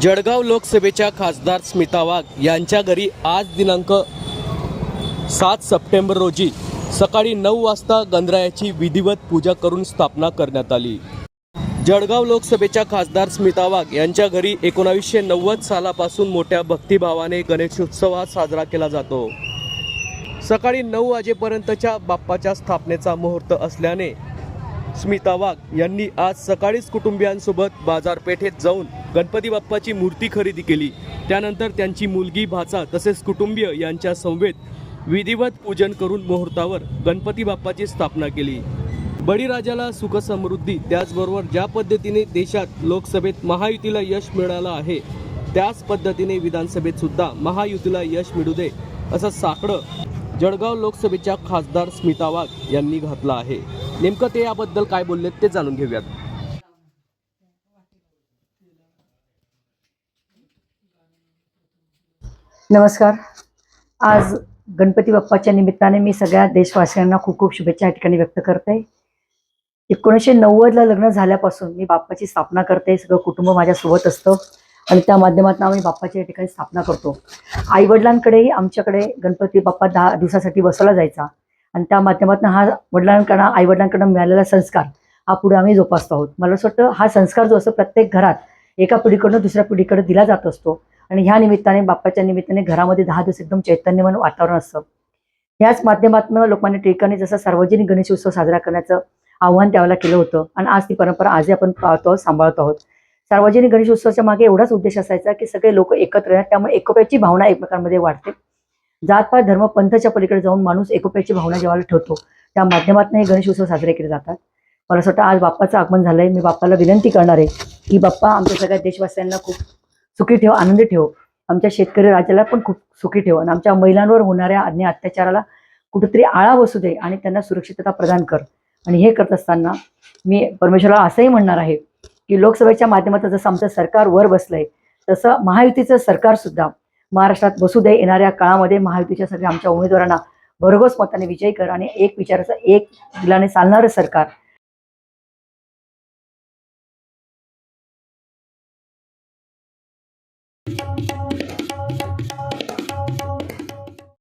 जळगाव लोकसभेच्या खासदार स्मिता वाघ यांच्या घरी आज दिनांक सात सप्टेंबर रोजी सकाळी नऊ वाजता गंधरायाची विधिवत पूजा करून स्थापना करण्यात आली. जळगाव लोकसभेच्या खासदार स्मिता वाघ यांच्या घरी एकोणावीसशे नव्वद सालापासून मोठ्या भक्तिभावाने गणेशोत्सव हा साजरा केला जातो. सकाळी नऊ वाजेपर्यंतच्या बाप्पाच्या स्थापनेचा मुहूर्त असल्याने स्मिता वाघ यांनी आज सकाळीच कुटुंबियांसोबत बाजारपेठेत जाऊन गणपती बाप्पाची मूर्ती खरेदी केली. त्यानंतर त्यांची मुलगी भाचा तसेच कुटुंबीय यांच्या संवेत विधिवत पूजन करून मुहूर्तावर गणपती बाप्पाची स्थापना केली. बळीराजाला सुखसमृद्धी त्याचबरोबर ज्या पद्धतीने देशात लोकसभेत महायुतीला यश मिळालं आहे त्याच पद्धतीने विधानसभेत सुद्धा महायुतीला यश मिळू दे असं साकडं जळगाव लोकसभेच्या खासदार स्मिता वाघ यांनी घातला आहे. नेमकं ते याबद्दल काय बोलले ते जाणून घेऊयात. नमस्कार. आज गणपती बाप्पाच्या निमित्ताने मी सगळ्या देशवासियांना खूप खूप शुभेच्छा या ठिकाणी व्यक्त करते. एकोणीसशे नव्वदला लग्न झाल्यापासून मी बाप्पाची स्थापना करते. सगळं कुटुंब माझ्यासोबत असतं. आणि त्या माध्यमातून आम्ही बाप्पाची या ठिकाणी स्थापना करतो. आईवडिलांकडेही आमच्याकडे गणपती बाप्पा दहा दिवसासाठी बसवला जायचा. आणि त्या माध्यमातून हा वडिलांकडनं आईवडिलांकडनं मिळालेला संस्कार हा पुढे आम्ही जोपासतो आहोत. मला असं वाटतं हा संस्कार जो असतो प्रत्येक घरात एका पिढीकडनं दुसऱ्या पिढीकडे दिला जात असतो. आणि ह्या निमित्ताने बाप्पाच्या निमित्ताने घरामध्ये दहा दिवस एकदम चैतन्यमान वातावरण असतं. ह्याच माध्यमातून लोकमान्य टिळकांनी जसं सार्वजनिक गणेश उत्सव साजरा करण्याचं आव्हान त्यावेळेला केलं होतं. आणि आज ती परंपरा आजही आपण पाहतो आहोत, सांभाळतो आहोत. सार्वजनिक गणेश उत्सवाच्या मागे एवढाच उद्देश असायचा की सगळे लोक एकत्र येतात त्यामुळे एकोप्याची भावना एकमेकांमध्ये वाढते. जातपात धर्म पंथच्या पलीकडे जाऊन माणूस एकोप्याची भावना जेव्हा ठेवतो त्या माध्यमातून हे गणेश उत्सव साजरे केले जातात. मला असं वाटतं आज बाप्पाचं आगमन झालंय. मी बाप्पाला विनंती करणार आहे की बाप्पा आमच्या सगळ्या देशवासियांना खूप सुखी ठेव आनंदी ठेव. आमच्या शेतकरी राज्याला पण खूप सुखी ठेव आणि आमच्या महिलांवर होणाऱ्या अन्य अत्याचाराला कुठेतरी आळा बसू दे आणि त्यांना सुरक्षितता प्रदान कर. आणि हे करत असताना मी परमेश्वराला असंही म्हणणार आहे की लोकसभेच्या माध्यमातून जसं आमचं सरकार वर बसलंय तसं महायुतीचं सरकार सुद्धा महाराष्ट्रात बसू दे येणाऱ्या काळामध्ये महायुतीच्या सगळ्या आमच्या उमेदवारांना भरघोस मताने विजयी कर आणि एक विचाराचं एक दिलाने चालणारं सरकार.